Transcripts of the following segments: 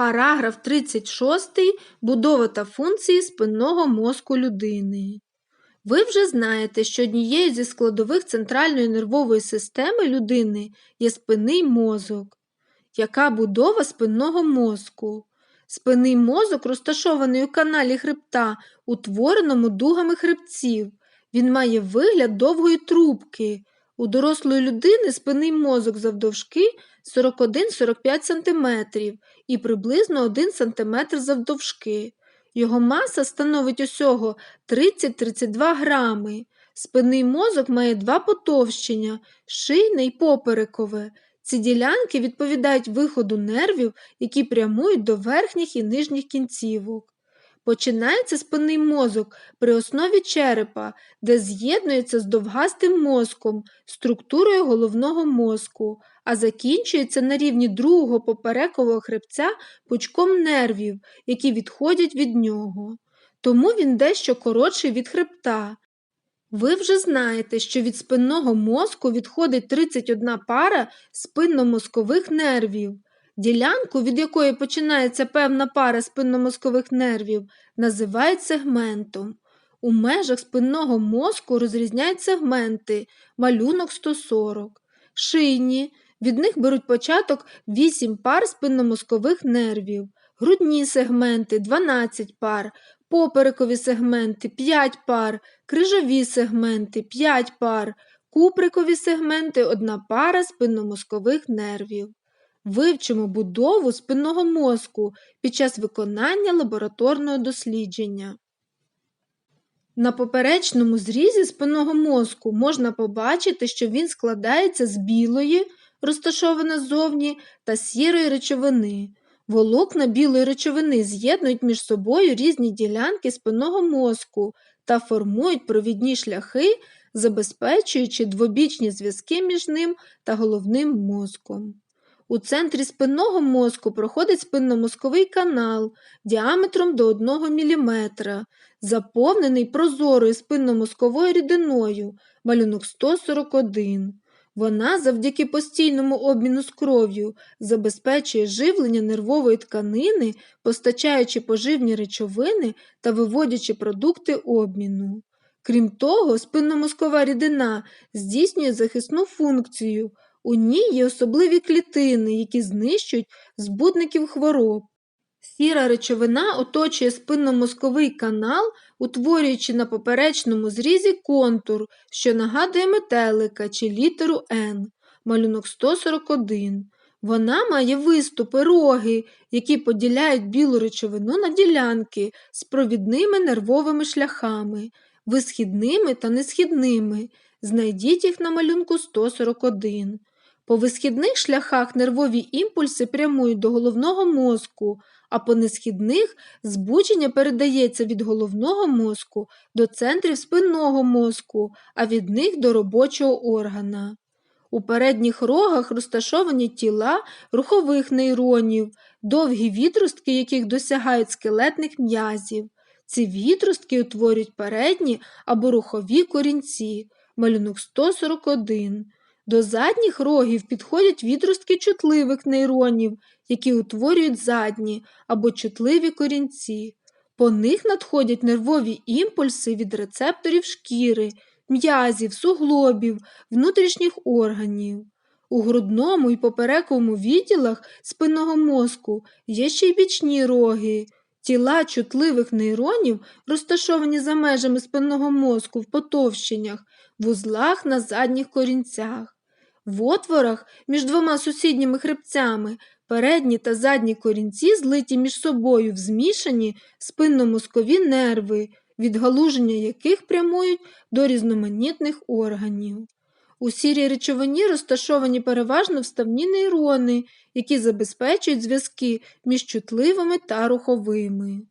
Параграф 36. Будова та функції спинного мозку людини. Ви вже знаєте, що однією зі складових центральної нервової системи людини є спинний мозок. Яка будова спинного мозку? Спинний мозок розташований у каналі хребта, утвореному дугами хребців. Він має вигляд довгої трубки. У дорослої людини спинний мозок завдовжки 41-45 см і приблизно 1 см завдовжки. Його маса становить усього 30-32 грами. Спинний мозок має два потовщення шийне і поперекове. Ці ділянки відповідають виходу нервів, які прямують до верхніх і нижніх кінцівок. Починається спинний мозок при основі черепа, де з'єднується з довгастим мозком, структурою головного мозку, а закінчується на рівні другого поперекового хребця пучком нервів, які відходять від нього. Тому він дещо коротший від хребта. Ви вже знаєте, що від спинного мозку відходить 31 пара спинномозкових нервів. Ділянку, від якої починається певна пара спинномозкових нервів, називають сегментом. У межах спинного мозку розрізняють сегменти, малюнок 140, шийні, від них беруть початок 8 пар спинномозкових нервів, грудні сегменти 12 пар, поперекові сегменти 5 пар, крижові сегменти 5 пар, куприкові сегменти 1 пара спинномозкових нервів. Вивчимо будову спинного мозку під час виконання лабораторного дослідження. На поперечному зрізі спинного мозку можна побачити, що він складається з білої, розташована ззовні, та сірої речовини. Волокна білої речовини з'єднують між собою різні ділянки спинного мозку та формують провідні шляхи, забезпечуючи двобічні зв'язки між ним та головним мозком. У центрі спинного мозку проходить спинномозковий канал діаметром до 1 мм, заповнений прозорою спинномозковою рідиною, малюнок 141. Вона завдяки постійному обміну з кров'ю забезпечує живлення нервової тканини, постачаючи поживні речовини та виводячи продукти обміну. Крім того, спинномозкова рідина здійснює захисну функцію. У ній є особливі клітини, які знищують збудників хвороб. Сіра речовина оточує спинномозковий канал, утворюючи на поперечному зрізі контур, що нагадує метелика чи літеру Н, малюнок 141. Вона має виступи роги, які поділяють білу речовину на ділянки з провідними нервовими шляхами, висхідними та несхідними. Знайдіть їх на малюнку 141. По висхідних шляхах нервові імпульси прямують до головного мозку, а по несхідних збудження передається від головного мозку до центрів спинного мозку, а від них до робочого органа. У передніх рогах розташовані тіла рухових нейронів, довгі відростки, яких досягають скелетних м'язів. Ці відростки утворюють передні або рухові корінці, малюнок 141. До задніх рогів підходять відростки чутливих нейронів, які утворюють задні або чутливі корінці. По них надходять нервові імпульси від рецепторів шкіри, м'язів, суглобів, внутрішніх органів. У грудному і поперековому відділах спинного мозку є ще й бічні роги. Тіла чутливих нейронів, розташовані за межами спинного мозку в потовщеннях, в узлах на задніх корінцях. В отворах між двома сусідніми хребцями передні та задні корінці злиті між собою в змішані спинномозкові нерви, відгалуження яких прямують до різноманітних органів. У сірій речовині розташовані переважно вставні нейрони, які забезпечують зв'язки між чутливими та руховими.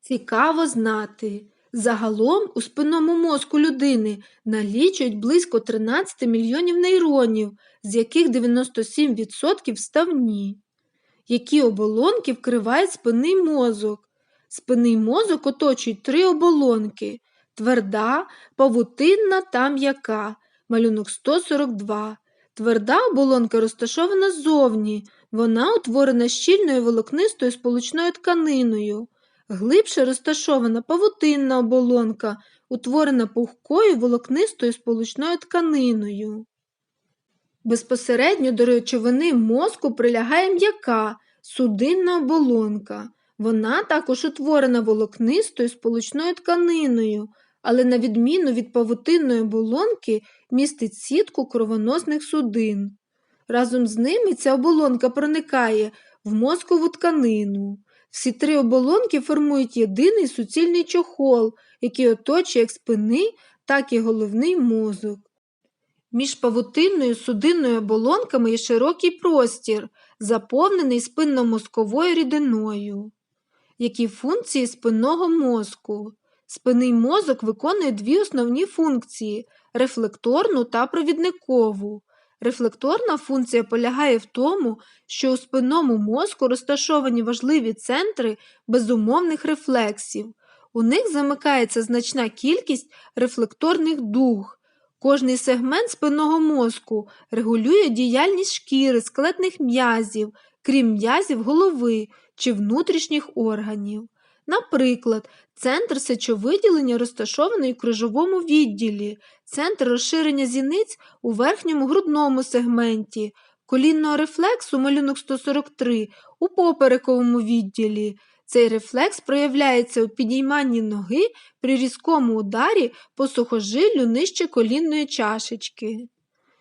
Цікаво знати. Загалом у спинному мозку людини налічують близько 13 мільйонів нейронів, з яких 97% вставні. Які оболонки вкривають спинний мозок? Спинний мозок оточують три оболонки тверда, павутинна та м'яка, малюнок 142. Тверда оболонка розташована ззовні, Вона утворена щільною волокнистою сполучною тканиною. Глибше розташована павутинна оболонка, утворена пухкою волокнистою сполучною тканиною. Безпосередньо до речовини мозку прилягає м'яка судинна оболонка. Вона також утворена волокнистою сполучною тканиною, але, на відміну від павутинної оболонки, містить сітку кровоносних судин. Разом з ними ця оболонка проникає в мозкову тканину. Всі три оболонки формують єдиний суцільний чохол, який оточує як спини, так і головний мозок. Між павутинною судинною оболонками є широкий простір, заповнений спинномозковою рідиною. Які функції спинного мозку? Спинний мозок виконує дві основні функції рефлекторну та провідникову. Рефлекторна функція полягає в тому, що у спинному мозку розташовані важливі центри безумовних рефлексів. У них замикається значна кількість рефлекторних дуг. Кожний сегмент спинного мозку регулює діяльність шкіри, скелетних м'язів, крім м'язів голови чи внутрішніх органів. Наприклад, центр сечовиділення розташований у крижовому відділі, центр розширення зіниць у верхньому грудному сегменті, колінного рефлексу малюнок 143 у поперековому відділі. Цей рефлекс проявляється у підійманні ноги при різкому ударі по сухожиллю нижче колінної чашечки.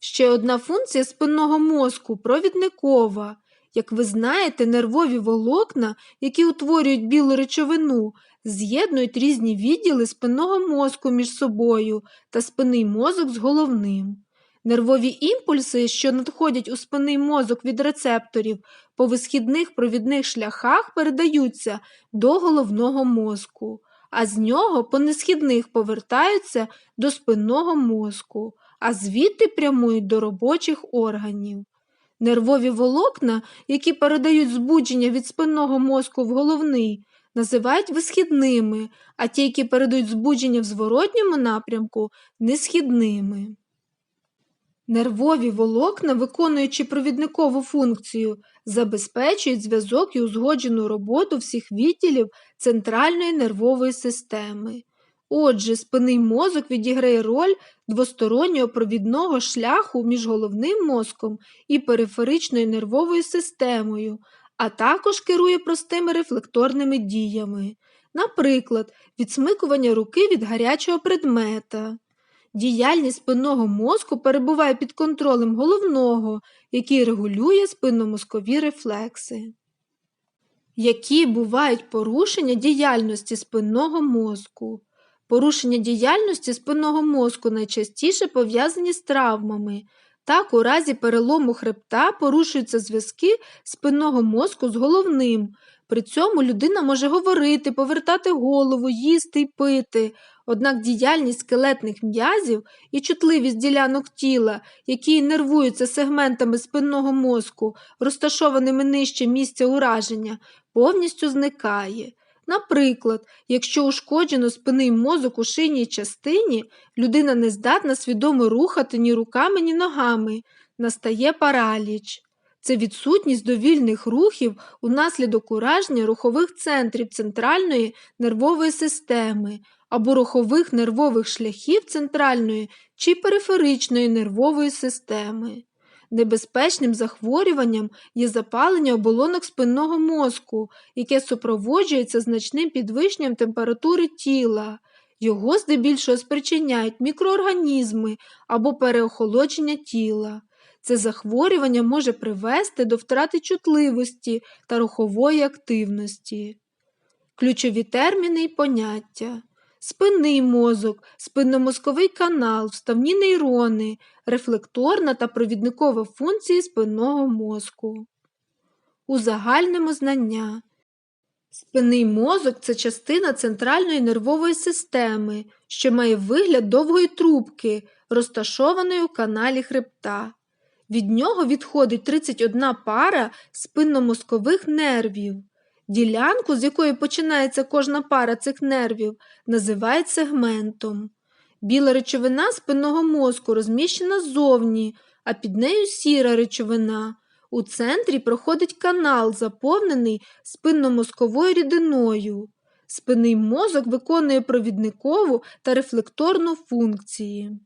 Ще одна функція спинного мозку провідникова. Як ви знаєте, нервові волокна, які утворюють білу речовину, з'єднують різні відділи спинного мозку між собою та спинний мозок з головним. Нервові імпульси, що надходять у спинний мозок від рецепторів, по висхідних провідних шляхах передаються до головного мозку, а з нього по несхідних повертаються до спинного мозку, а звідти прямують до робочих органів. Нервові волокна, які передають збудження від спинного мозку в головний, називають висхідними, а ті, які передають збудження в зворотньому напрямку несхідними. Нервові волокна, виконуючи провідникову функцію, забезпечують зв'язок і узгоджену роботу всіх відділів центральної нервової системи. Отже, спинний мозок відіграє роль двостороннього провідного шляху між головним мозком і периферичною нервовою системою, а також керує простими рефлекторними діями, наприклад, відсмикування руки від гарячого предмета. Діяльність спинного мозку перебуває під контролем головного, який регулює спинномозкові рефлекси. Які бувають порушення діяльності спинного мозку? Порушення діяльності спинного мозку найчастіше пов'язані з травмами. Так, у разі перелому хребта порушуються зв'язки спинного мозку з головним. При цьому людина може говорити, повертати голову, їсти й пити. Однак діяльність скелетних м'язів і чутливість ділянок тіла, які нервуються сегментами спинного мозку, розташованими нижче місця ураження, повністю зникає. Наприклад, якщо ушкоджено спинний мозок у шийній частині, людина не здатна свідомо рухати ні руками, ні ногами, настає параліч. Це відсутність довільних рухів унаслідок ураження рухових центрів центральної нервової системи або рухових нервових шляхів центральної чи периферичної нервової системи. Небезпечним захворюванням є запалення оболонок спинного мозку, яке супроводжується значним підвищенням температури тіла. Його здебільшого спричиняють мікроорганізми або переохолодження тіла. Це захворювання може привести до втрати чутливості та рухової активності. Ключові терміни і поняття спинний мозок, спинномозковий канал, вставні нейрони, рефлекторна та провідникова функції спинного мозку. Узагальнимо знання. Спинний мозок це частина центральної нервової системи, що має вигляд довгої трубки, розташованої у каналі хребта. Від нього відходить 31 пара спинномозкових нервів. Ділянку, з якої починається кожна пара цих нервів, називають сегментом. Біла речовина спинного мозку розміщена ззовні, а під нею сіра речовина. У центрі проходить канал, заповнений спинномозковою рідиною. Спинний мозок виконує провідникову та рефлекторну функції.